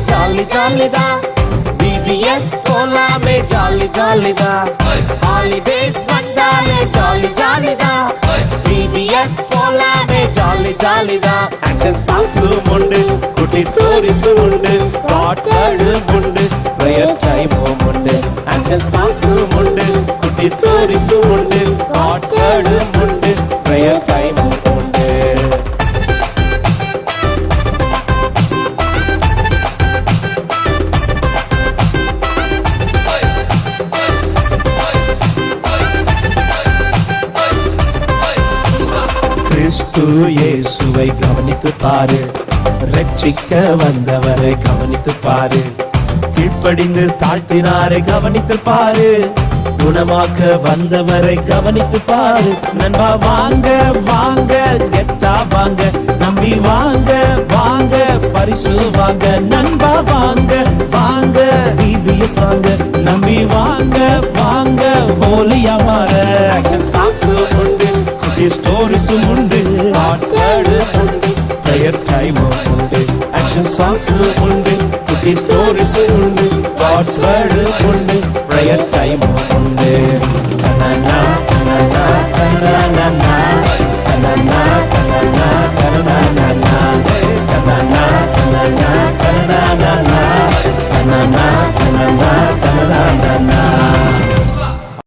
ஜாலிதா PBS போலாமே jolly ஜாலிதா holidays வந்தாலே ஜாலி ஜாலிதா பிபிஎஸ் போலாமே ஜாலி ஜாலிதா ஆக்ஷன் சாங்ஸும் உண்டு குட்டி ஸ்டோரிஸும் உண்டு பாட்களும் உண்டு ப்ரேயர் டைமும் உண்டு. ஆக்ஷன் சாங்ஸும் உண்டு குட்டி ஸ்டோரிஸும் உண்டு பாட்களும் கிறிஸ்து இயேசுவை கவனித்து பாரு. ரட்சிக்க வந்தவரை கவனித்து பாரு. கீழ்ப்படிந்து தாழ்த்தினாரை கவனித்து பாரு. குணமாக்க வந்தவரை கவனித்து பாரு. நண்பா வாங்க வாங்க கெட்டா வாங்க. நம்பி வாங்க வாங்க பரிசு வாங்க. நண்பா வாங்க வாங்க டிபிஎஸ் வாங்க. நம்பி வாங்க வாங்க உண்டு. குட்டி ஸ்டோரிஸும் உண்டு. பாட்களும் உண்டு ப்ரேயர் டைமும் உண்டு ஆக்ஷன் சாங்ஸ் உண்டு குட்டி ஸ்டோரிஸ் உண்டு காட்ஸ் வேர்டு உண்டு ப்ரேயர் டைமும் உண்டு